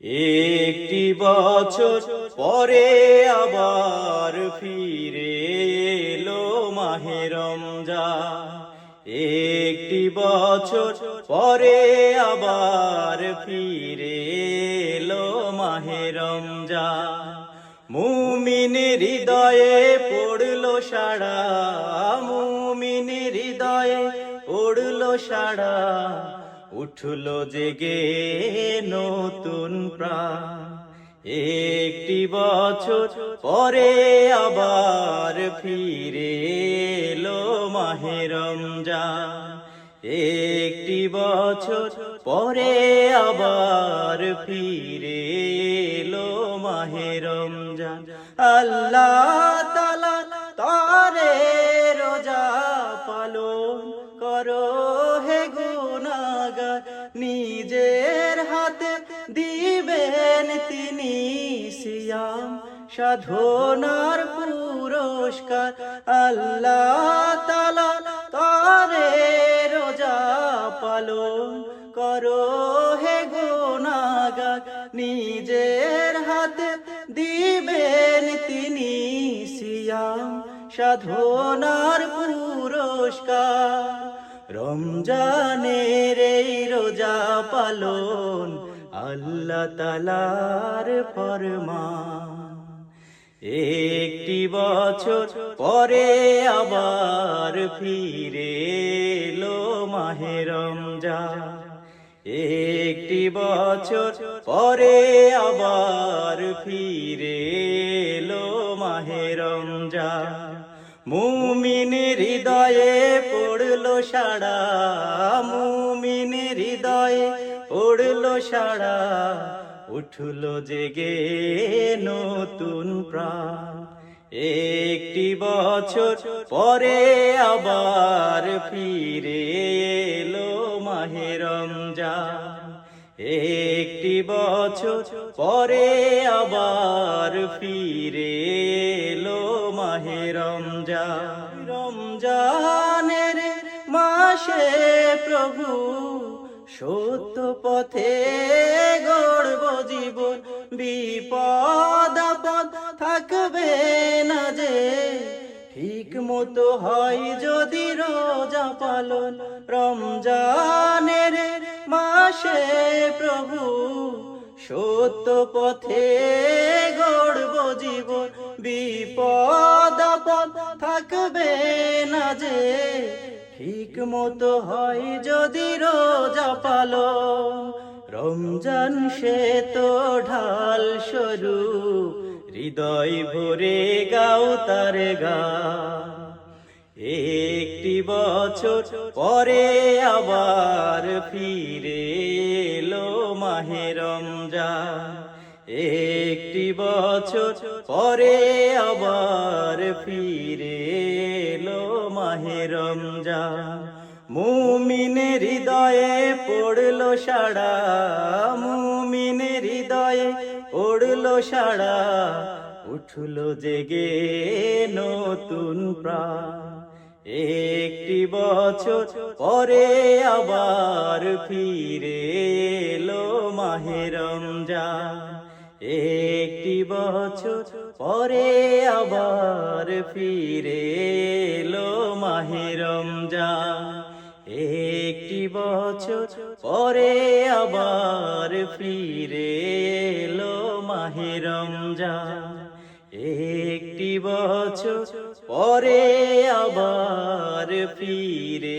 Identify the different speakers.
Speaker 1: একটি বছর পরে আবার ফিরে এলো মাহে রমজান। একটি বছর পরে আবার ফিরে এলো মাহে রমজান। মুমিনের হৃদয়ে পড়ল সাড়া মুমিনের হৃদয়ে পড়ল সাড়া। উঠল জেগে নতুন প্রাণ। একটি বছর পরে আবার ফিরে এলো মাহে রমজান। একটি বছর পরে আবার ফিরে এলো মাহে রমজান। আল্লাহ তালা নিজের হাতে দিবেন তিনি সিয়াম, সাধনার পুরস্কার। আল্লাহ তালা তারে রোজা পালন করো, হে গুনাগার নিজের হাতে দিবেন তিনি সিয়াম, সাধনার পুরস্কার। রমজানের এই রোজা পালন আল্লাহ তালার ফরমান। একটি বছর পরে আবার ফিরে এলো মাহে রমজান। একটি বছর পরে আবার ফিরে এলো মাহে রমজান। মুমিন হৃদয়ে সাড়া মুমিন হৃদয়ে পড়ল সাড়া, উঠল জেগে নতুন প্রাণ। একটি বছর পরে আবার ফিরে এলো মাহেরম যা একটি বছর পরে আবার ফিরে এলো মাহে রমজান। রমজানের মাসে প্রভু, সত্য পথে গড়ব জীবন, বিপদ আপদ থাকবে না যে। ঠিক মতো হয় যদি রোজা পালন, রমজানের মাসে প্রভু, সত্য পথে গড়ব জীবন, বিপদ আপদ থাকবে না যে। ঠিক মতো হয় যদি রোজা পালন। রমজান সে তো ঢাল সরু হৃদয় ভরে গাও তার গা। একটি বছর পরে আবার ফিরে এলো মাহে রমজান। একটি বছর পরে আবার ফিরে এলো মাহে রমজান। মুমিনের হৃদয়ে পড়ল সাড়া। মুমিনের হৃদয়ে পড়ল সাড়া। উঠল জেগে নতুন প্রাণ। একটি বছর পরে আবার ফিরে এলো মাহে রমজান। একটি বছর পরে আবার ফিরে এলো মাহে যা একটি বছর পরে আবার ফিরে এলো মাহে যা একটি বছর পরে আবার ফিরে